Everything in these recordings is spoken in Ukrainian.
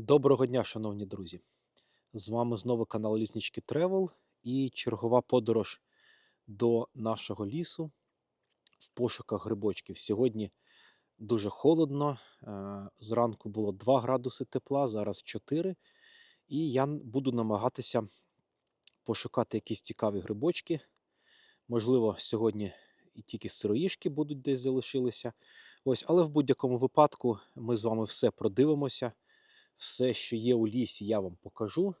Доброго дня, шановні друзі! З вами знову канал Ліснички Тревел і чергова подорож до нашого лісу в пошуках грибочків. Сьогодні дуже холодно. е, Зранку було 2 градуси тепла, зараз 4. І я буду намагатися пошукати якісь цікаві грибочки. Можливо, сьогодні і тільки сироїшки будуть десь залишилися. Ось, але в будь-якому випадку ми з вами все продивимося. Все, що є у лісі, я вам покажу,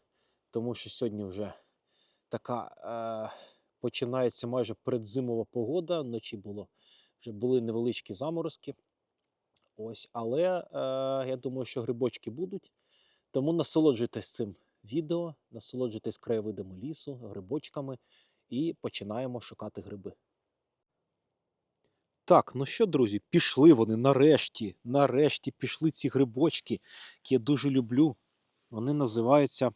тому що сьогодні вже така е, починається майже передзимова погода. Вночі було вже були невеличкі заморозки. Ось, але е, я думаю, що грибочки будуть. Тому насолоджуйтесь цим відео, насолоджуйтесь краєвидами лісу, грибочками і починаємо шукати гриби. Так, ну що, друзі, пішли вони нарешті. Нарешті пішли ці грибочки, які я дуже люблю. Вони називаються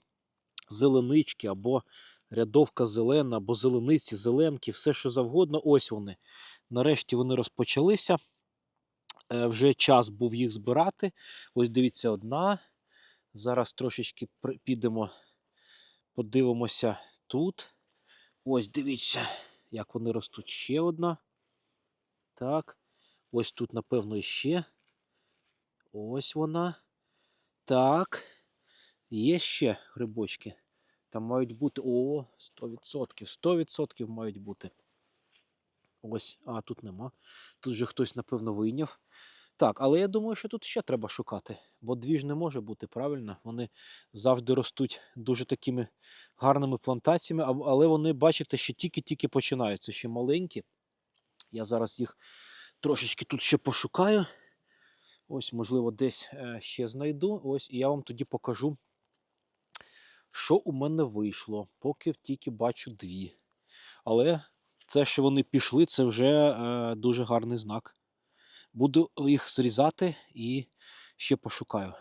зеленички або рядовка зелена, або зелениці, зеленки, все що завгодно. Ось вони. Нарешті вони розпочалися. Е, Вже час був їх збирати. Ось дивіться, одна. Зараз трошечки підемо, подивимося тут. Ось дивіться, як вони ростуть. Ще одна. Так. Ось тут, напевно, іще. Ось вона. Так. Є ще грибочки. Там мають бути. О, 100%. 100% мають бути. Ось, а тут нема. Тут же хтось, напевно, вийняв. Так, але я думаю, що тут ще треба шукати, бо дві ж не може бути, правильно? Вони завжди ростуть дуже такими гарними плантаціями, але вони, бачите, що тільки-тільки починаються, ще маленькі. Я зараз їх трошечки тут ще пошукаю. Ось, можливо, десь е, ще знайду. Ось, і я вам тоді покажу, що у мене вийшло, поки тільки бачу дві. Але це, що вони пішли, це вже е, дуже гарний знак. Буду їх зрізати і ще пошукаю.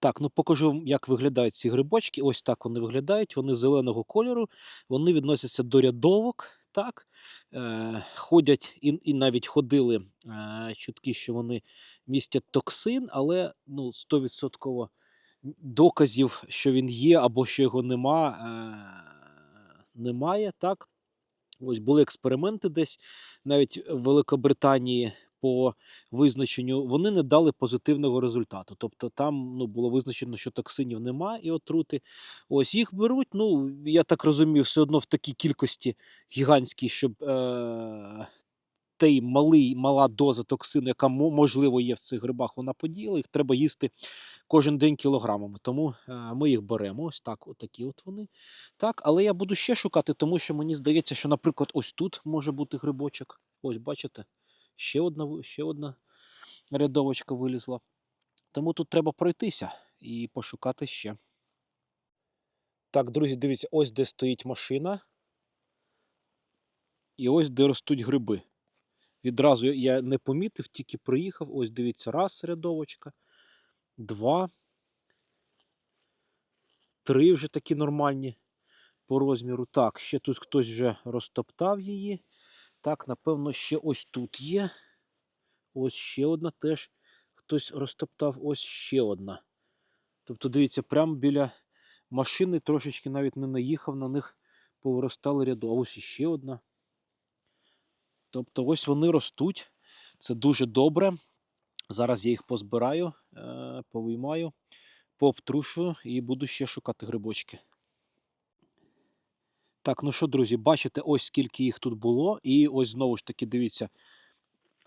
Так, ну покажу, як виглядають ці грибочки. Ось так вони виглядають. Вони зеленого кольору, вони відносяться до рядовок. Так, е, ходять і, і навіть ходили е, чутки, що вони містять токсин, але ну, 100% доказів, що він є або що його нема, е, немає. Так, ось були експерименти десь навіть в Великобританії по визначенню, вони не дали позитивного результату. Тобто там ну, було визначено, що токсинів нема і отрути. Ось їх беруть. Ну, я так розумію, все одно в такій кількості гігантській, щоб е- той малий, мала доза токсину, яка можливо є в цих грибах, вона подіяла. Їх треба їсти кожен день кілограмами. Тому е- ми їх беремо. Ось так, отакі от вони. Так, але я буду ще шукати, тому що мені здається, що, наприклад, ось тут може бути грибочок. Ось, бачите, ще одна, ще одна рядовочка вилізла. Тому тут треба пройтися і пошукати ще. Так, друзі, дивіться, ось де стоїть машина. І ось де ростуть гриби. Відразу я- не помітив, тільки приїхав. Ось дивіться, раз рядовочка, два, три вже такі нормальні по розміру. Так, ще тут хтось вже розтоптав її. Так, напевно, ще ось тут є. Ось ще одна теж хтось розтоптав, ось ще одна. Тобто, дивіться, прямо біля машини трошечки навіть не наїхав, на них повиростали ряду. А ось іще одна. Тобто, ось вони ростуть. Це дуже добре. Зараз я їх позбираю, е, повиймаю, пообтрушую і буду ще шукати грибочки. Так, ну що, друзі, бачите, ось скільки їх тут було. І ось знову ж таки, дивіться,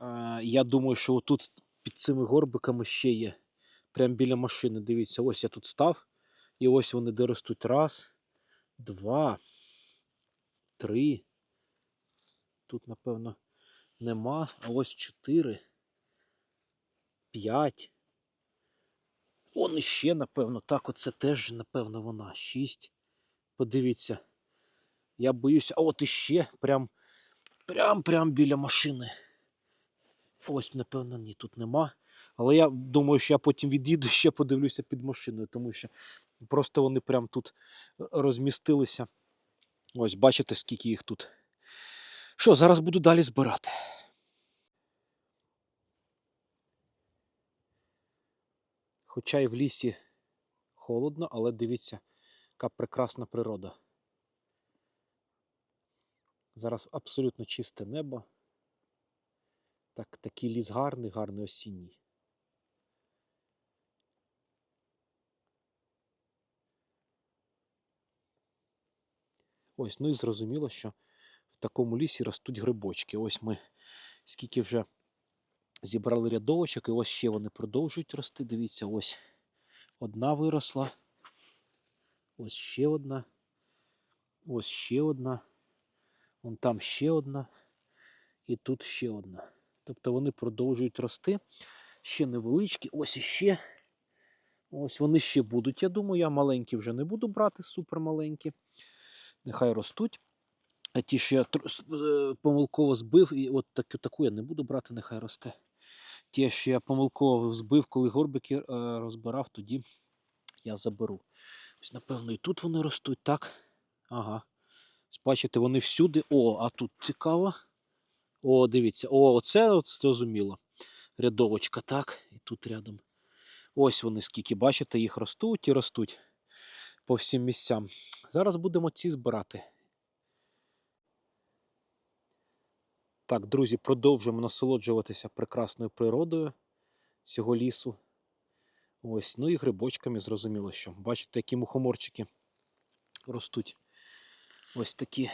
е, я думаю, що отут під цими горбиками ще є. Прямо біля машини. Дивіться, ось я тут став. І ось вони де ростуть. Раз, два, три. Тут, напевно, нема. А ось чотири. П'ять. Он іще, напевно. Так, оце теж, напевно, вона. Шість. Подивіться. Я боюся. А от іще. Прям, прям, прям біля машини. Ось, напевно, ні, тут нема. Але я думаю, що я потім від'їду ще подивлюся під машиною, тому що просто вони прям тут розмістилися. Ось, бачите, скільки їх тут. Що, зараз буду далі збирати. Хоча й в лісі холодно, але дивіться, яка прекрасна природа. Зараз абсолютно чисте небо. Так, такий ліс гарний, гарний осінній. Ось, ну і зрозуміло, що в такому лісі ростуть грибочки. Ось ми скільки вже зібрали рядовочок, і ось ще вони продовжують рости. Дивіться, ось одна виросла. Ось ще одна. Ось ще одна. Вон там ще одна. І тут ще одна. Тобто вони продовжують рости. Ще невеличкі. Ось іще. Ось вони ще будуть. Я думаю, я маленькі вже не буду брати, супер маленькі. Нехай ростуть. А ті, що я е, помилково збив, і от таку, таку я не буду брати, нехай росте. Ті, що я помилково збив, коли горбики е, розбирав, тоді я заберу. Ось, напевно, і тут вони ростуть, так? Ага. Бачите, вони всюди. О, а тут цікаво. О, дивіться, о, оце зрозуміло. Рядовочка, так, і тут рядом. Ось вони скільки, бачите, їх ростуть і ростуть по всім місцям. Зараз будемо ці збирати. Так, друзі, продовжуємо насолоджуватися прекрасною природою цього лісу. Ось, ну і грибочками зрозуміло, що. Бачите, які мухоморчики ростуть. Ось такі.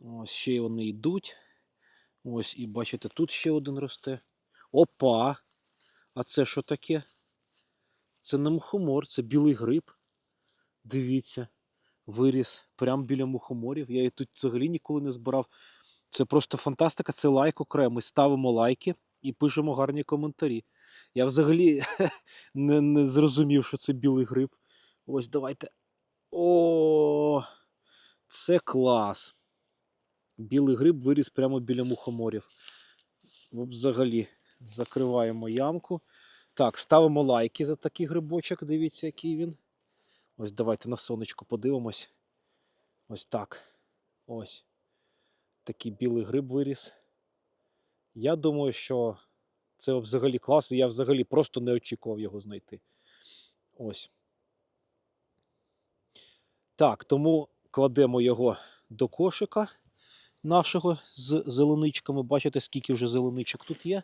Ось ще й вони йдуть. Ось, і бачите, тут ще один росте. Опа! А це що таке? Це не мухомор, це білий гриб. Дивіться, виріс прямо біля мухоморів. Я її тут взагалі ніколи не збирав. Це просто фантастика, це лайк окремий. Ставимо лайки і пишемо гарні коментарі. Я взагалі не, не зрозумів, що це білий гриб. Ось давайте. О, це клас. Білий гриб виріс прямо біля мухоморів. Взагалі, закриваємо ямку. Так, ставимо лайки за такий грибочок. Дивіться, який він. Ось давайте на сонечко подивимось. Ось так. Ось. Такий білий гриб виріс. Я думаю, що це взагалі клас, і я взагалі просто не очікував його знайти. Ось. Так, тому кладемо його до кошика нашого з зеленичками. Бачите, скільки вже зеленичок тут є.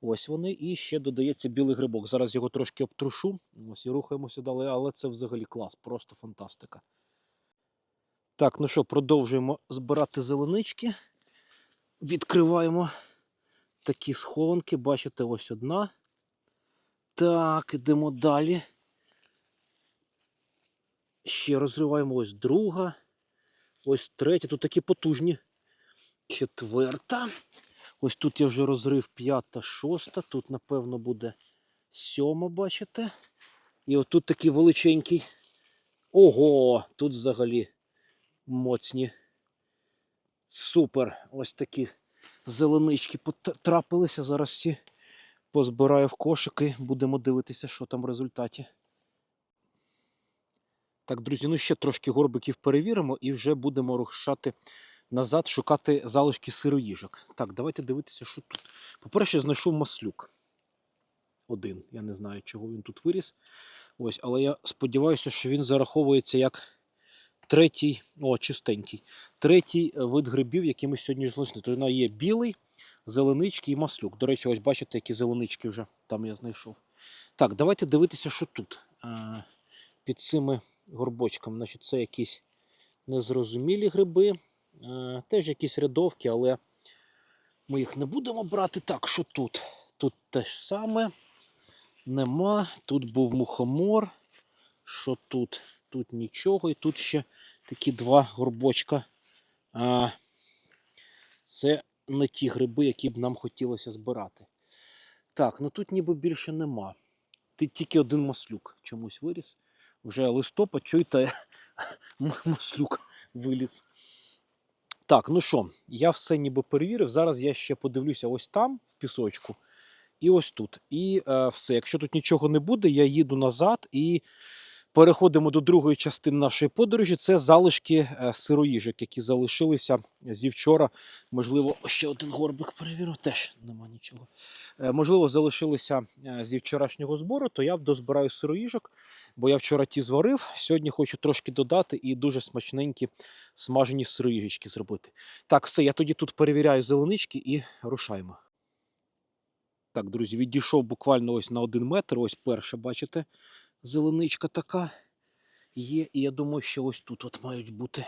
Ось вони. І ще додається білий грибок. Зараз його трошки обтрушу. Ось і рухаємося далі, але це взагалі клас, просто фантастика. Так, ну що, продовжуємо збирати зеленички. Відкриваємо такі схованки. Бачите, ось одна. Так, ідемо далі. Ще розриваємо ось друга. Ось третя. Тут такі потужні. Четверта. Ось тут я вже розрив п'ята, шоста. Тут, напевно, буде сьома, бачите? І отут такий величенький. Ого! Тут взагалі моцні. Супер! Ось такі зеленички потрапилися. Зараз всі позбираю в кошики. Будемо дивитися, що там в результаті. Так, друзі, ну ще трошки горбиків перевіримо і вже будемо рушати назад, шукати залишки сироїжок. Так, давайте дивитися, що тут. По-перше, знайшов маслюк. Один. Я не знаю, чого він тут виріс. Ось, але я сподіваюся, що він зараховується як третій, о, чистенький. Третій е, вид грибів, який ми сьогодні знайшли. То вона є білий, зеленички і маслюк. До речі, ось бачите, які зеленички вже там я знайшов. Так, давайте дивитися, що тут. Під цими горбочками. Значить, це якісь незрозумілі гриби. Е, теж якісь рядовки, але ми їх не будемо брати. Так, що тут? Тут те ж саме. Нема. Тут був мухомор. Що тут? Тут нічого. І тут ще такі два горбочка. Це не ті гриби, які б нам хотілося збирати. Так, ну тут ніби більше нема. Тільки один маслюк чомусь виріс. Вже листопад, чуєте, маслюк виліз. Так, ну що, я все ніби перевірив. Зараз я ще подивлюся ось там, в пісочку, і ось тут. І е, все. Якщо тут нічого не буде, я їду назад і Переходимо до другої частини нашої подорожі. Це залишки е, сироїжок, які залишилися зі вчора. Можливо, ще один горбик перевірю. Теж нема нічого. Е, Можливо, залишилися е, зі вчорашнього збору, то я дозбираю сироїжок, бо я вчора ті зварив. Сьогодні хочу трошки додати і дуже смачненькі смажені сироїжечки зробити. Так, все, я тоді тут перевіряю зеленички і рушаємо. Так, друзі, відійшов буквально ось на один метр. Ось перша, бачите, зеленичка така є. І я думаю, що ось тут от мають бути.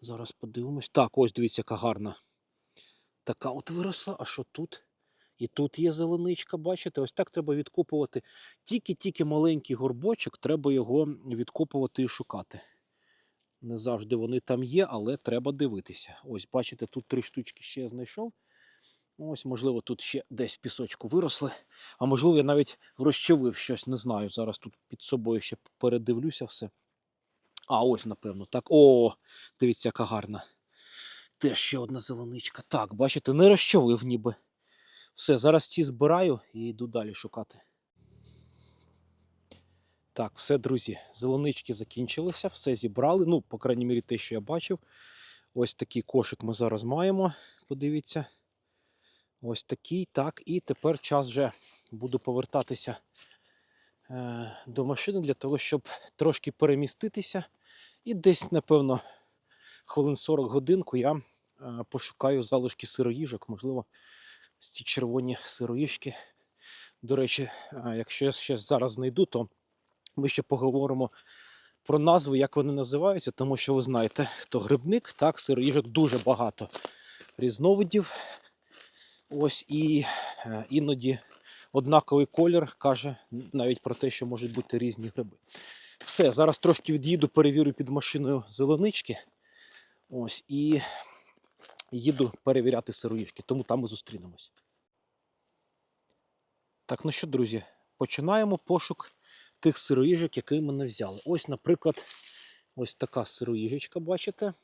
Зараз подивимось. Так, ось дивіться, яка гарна. Така от виросла. А що тут? І тут є зеленичка, бачите, ось так треба відкопувати. Тільки-тільки маленький горбочок, треба його відкопувати і шукати. Не завжди вони там є, але треба дивитися. Ось, бачите, тут три штучки ще знайшов. Ось, можливо, тут ще десь пісочку виросли. А можливо, я навіть розчавив щось, не знаю. Зараз тут під собою ще передивлюся все. А, ось, напевно, так. О, дивіться, яка гарна. Теж ще одна зеленичка. Так, бачите, не розчавив ніби. Все, зараз ці збираю і йду далі шукати. Так, все, друзі, зеленички закінчилися, все зібрали. Ну, по крайній мірі, те, що я бачив. Ось такий кошик ми зараз маємо. Подивіться. Ось такий. Так, і тепер час вже буду повертатися е, до машини для того, щоб трошки переміститися. І десь, напевно, хвилин 40 годинку я е, пошукаю залишки сироїжок, можливо, ці червоні сироїжки. До речі, е, якщо я ще зараз знайду, то ми ще поговоримо про назву, як вони називаються, тому що ви знаєте, хто грибник, так, сироїжок дуже багато різновидів. Ось і е, іноді однаковий колір каже навіть про те, що можуть бути різні гриби. Все, зараз трошки від'їду, перевірю під машиною зеленички. Ось і їду перевіряти сироїжки, тому там ми зустрінемось. Так, ну що, друзі, починаємо пошук тих сироїжок, які ми не взяли. Ось, наприклад, ось така сироїжечка, бачите?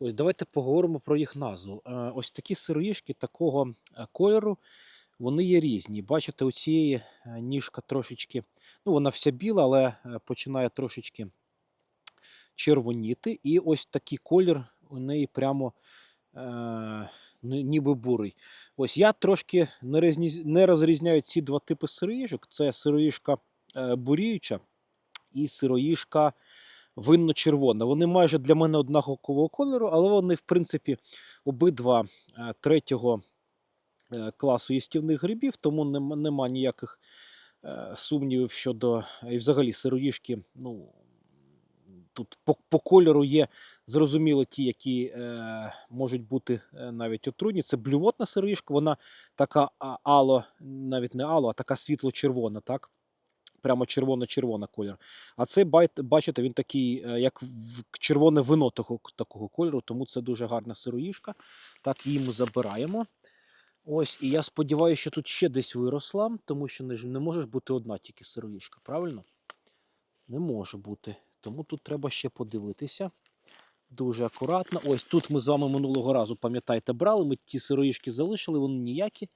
Ось давайте поговоримо про їх назву. Е, Ось такі сироїжки такого е, кольору, вони є різні. Бачите, у цієї е, ніжка трошечки, ну вона вся біла, але починає трошечки червоніти. І ось такий колір у неї прямо ніби бурий. Ось я трошки не, розріз- не розрізняю ці два типи сироїжок. Це сироїжка е, буріюча і сироїжка винно-червона. Вони майже для мене однакового кольору, але вони, в принципі, обидва е, третього е, класу їстівних грибів, тому нема, ніяких е, сумнівів щодо і взагалі сироїжки. Ну, тут по, по кольору є зрозуміло ті, які е, можуть бути е, навіть отруйні. Це блювотна сироїжка, вона така ало, навіть не ало, а така світло-червона, так? Прямо червоно-червона колір. А цей бачите, він такий, е, як в- червоне вино того, такого кольору, тому це дуже гарна сироїжка. Так, її ми забираємо. Ось, і я сподіваюся, що тут ще десь виросла, тому що не, не може бути одна тільки сироїжка, правильно? Не може бути. Тому тут треба ще подивитися. Дуже акуратно. Ось тут ми з вами минулого разу, пам'ятаєте, брали. Ми ті сироїжки залишили, вони ніякі.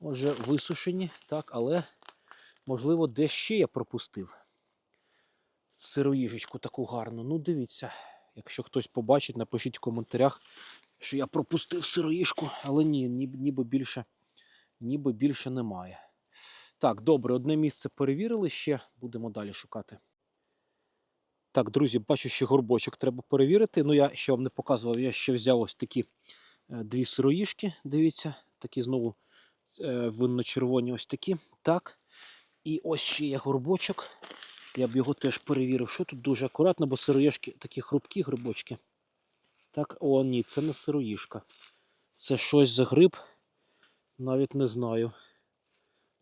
Отже, висушені, так, але можливо, десь ще я пропустив сироїжечку таку гарну. Ну, дивіться, якщо хтось побачить, напишіть в коментарях, що я пропустив сироїжку, але ні- ніби більше, ніби більше немає. Так, добре, одне місце перевірили, ще будемо далі шукати. Так, друзі, бачу, що горбочок треба перевірити. Ну, я ще вам не показував, я ще взяв ось такі е, дві сироїжки. Дивіться, такі знову е, винно-червоні ось такі. Так. І ось ще є горбочок. Я б його теж перевірив, що тут дуже акуратно, бо сироїжки такі хрупкі грибочки. Так, о, ні, це не сироїжка. Це щось за гриб. Навіть не знаю.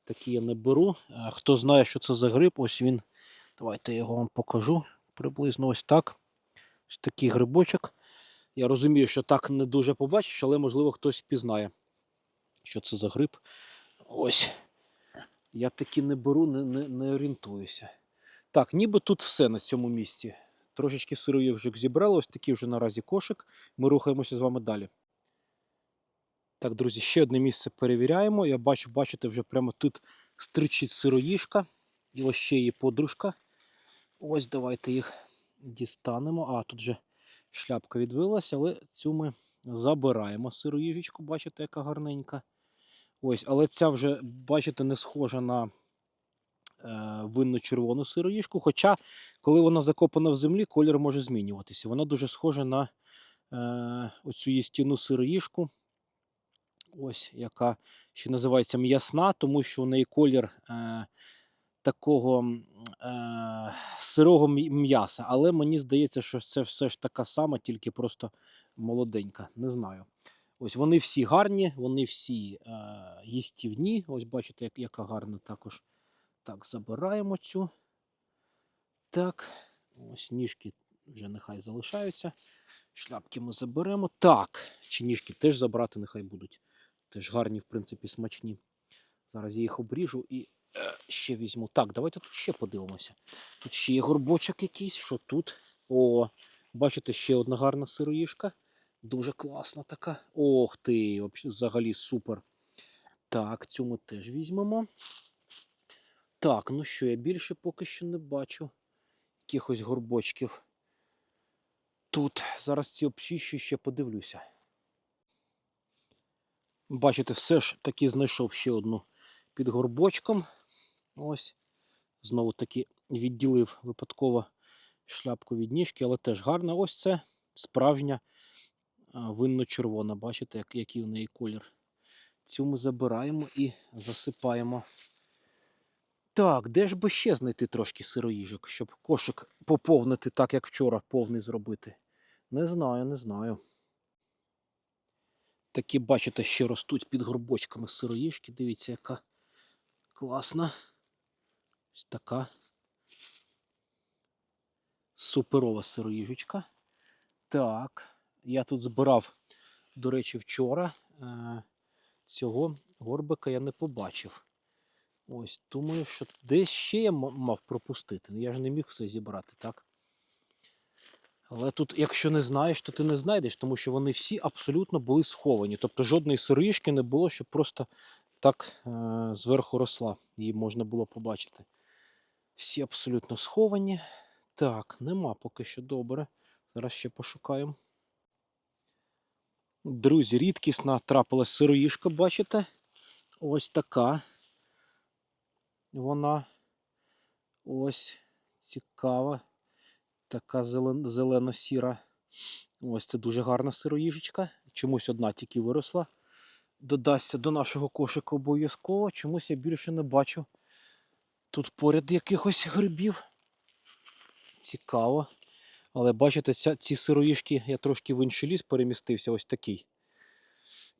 Такі я не беру. Хто знає, що це за гриб, ось він. Давайте я його вам покажу. Приблизно ось так. Ось такий грибочок. Я розумію, що так не дуже побачиш, але можливо хтось пізнає, що це за гриб. Ось. Я таки не беру, не, не, не орієнтуюся. Так, ніби тут все на цьому місці. Трошечки сироїжок зібрали, ось такий вже наразі кошик. Ми рухаємося з вами далі. Так, друзі, ще одне місце перевіряємо. Я бачу, бачите, вже прямо тут стричить сироїжка. І ось ще її подружка. Ось давайте їх дістанемо. А, тут же шляпка відвилася, але цю ми забираємо сироїжечку, бачите, яка гарненька. Ось, але ця вже, бачите, не схожа на е, винно-червону сироїжку. Хоча, коли вона закопана в землі, колір може змінюватися. Вона дуже схожа на е, оцю їстівну сироїжку. Ось, яка ще називається м'ясна, тому що у неї колір е, такого е, сирого м'яса. Але мені здається, що це все ж така сама, тільки просто молоденька. Не знаю. Ось вони всі гарні, вони всі е, їстівні. Ось бачите, як, яка гарна також. Так, забираємо цю. Так, ось ніжки вже нехай залишаються. Шляпки ми заберемо. Так, чи ніжки теж забрати нехай будуть. Теж гарні, в принципі, смачні. Зараз я їх обріжу і ще візьму. Так, давайте тут ще подивимося. Тут ще є горбочок якийсь. Що тут? О, бачите, ще одна гарна сироїжка. Дуже класна така. Ох ти, взагалі супер. Так, цю ми теж візьмемо. Так, ну що, я більше поки що не бачу якихось горбочків. Тут зараз ці обчищу ще подивлюся. Бачите, все ж таки знайшов ще одну під горбочком. Ось. Знову таки відділив випадково шляпку від ніжки, але теж гарна. Ось це справжня винно-червона. Бачите, який в неї колір. Цю ми забираємо і засипаємо. Так, де ж би ще знайти трошки сироїжок, щоб кошик поповнити так, як вчора повний зробити? Не знаю, не знаю. Такі, бачите, ще ростуть під горбочками сироїжки. Дивіться, яка класна. Ось така суперова сироїжечка. Так, я тут збирав, до речі, вчора. Е, цього горбика я не побачив. Ось, думаю, що десь ще я мав пропустити. Ну, Я ж не міг все зібрати, так? Але тут, якщо не знаєш, то ти не знайдеш, тому що вони всі абсолютно були сховані. Тобто жодної сиришки не було, щоб просто так е- зверху росла. Її можна було побачити. Всі абсолютно сховані. Так, нема поки що добре. Зараз ще пошукаємо. Друзі, рідкісна трапилась сироїшка, бачите? Ось така. Вона ось цікава. Така зелено-сіра. Ось це дуже гарна сироїжечка. Чомусь одна тільки виросла. Додасться до нашого кошика обов'язково. Чомусь я більше не бачу. Тут поряд якихось грибів. Цікаво. Але бачите, ця, ці сироїжки я трошки в інший ліс перемістився, ось такий.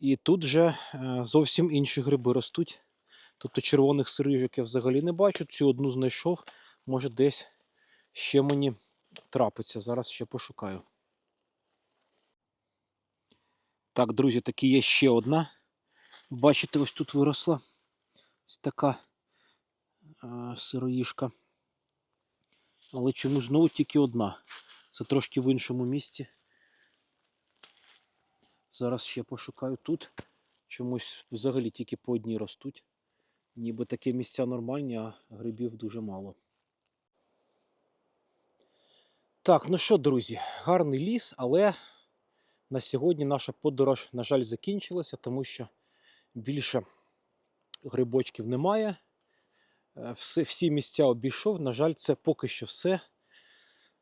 І тут же е, зовсім інші гриби ростуть. Тобто червоних сироїжок я взагалі не бачу. Цю одну знайшов. Може десь ще мені трапиться. Зараз ще пошукаю. Так, друзі, таки є ще одна. Бачите, ось тут виросла. Ось така е, сироїжка. Але чомусь знову тільки одна. Це трошки в іншому місці. Зараз ще пошукаю тут. Чомусь взагалі тільки по одній ростуть. Ніби такі місця нормальні, а грибів дуже мало. Так, ну що, друзі, гарний ліс, але на сьогодні наша подорож, на жаль, закінчилася, тому що більше грибочків немає. Всі, всі місця обійшов. На жаль, це поки що все.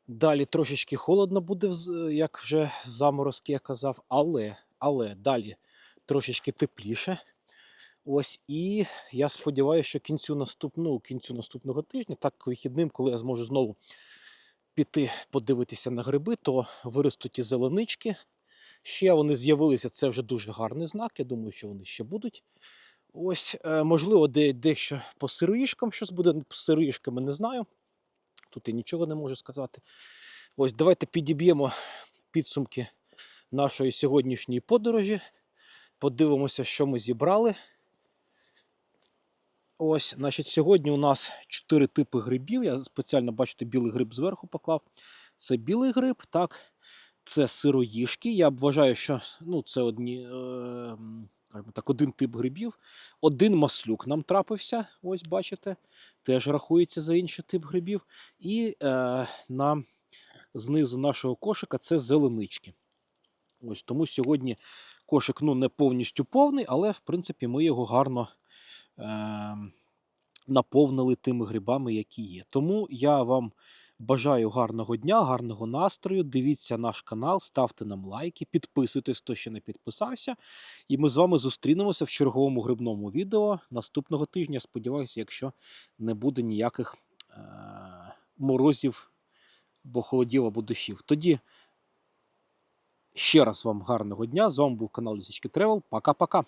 Далі трошечки холодно буде, як вже заморозки я казав, але, але далі трошечки тепліше. Ось і я сподіваюся, що кінцю наступного, кінцю наступного тижня, так вихідним, коли я зможу знову піти подивитися на гриби, то виростуть і зеленички. Ще вони з'явилися, це вже дуже гарний знак. Я думаю, що вони ще будуть. Ось, е, можливо, дещо по сироїшкам щось буде. По сироїшками не знаю. Тут я нічого не можу сказати. Ось, давайте підіб'ємо підсумки нашої сьогоднішньої подорожі. Подивимося, що ми зібрали. Ось, значить, сьогодні у нас чотири типи грибів. Я спеціально бачите, білий гриб зверху поклав. Це білий гриб, так. Це сироїшки. Я вважаю, що ну, це одні е, скажімо так, один тип грибів. Один маслюк нам трапився, ось бачите, теж рахується за інший тип грибів. І е, на знизу нашого кошика це зеленички. Ось тому сьогодні кошик ну, не повністю повний, але в принципі ми його гарно е, наповнили тими грибами, які є. Тому я вам бажаю гарного дня, гарного настрою. Дивіться наш канал, ставте нам лайки, підписуйтесь, хто ще не підписався. І ми з вами зустрінемося в черговому грибному відео наступного тижня. Сподіваюся, якщо не буде ніяких е- морозів, бо холодів або дощів. Тоді ще раз вам гарного дня. З вами був канал Лісічки Тревел. Пока-пока.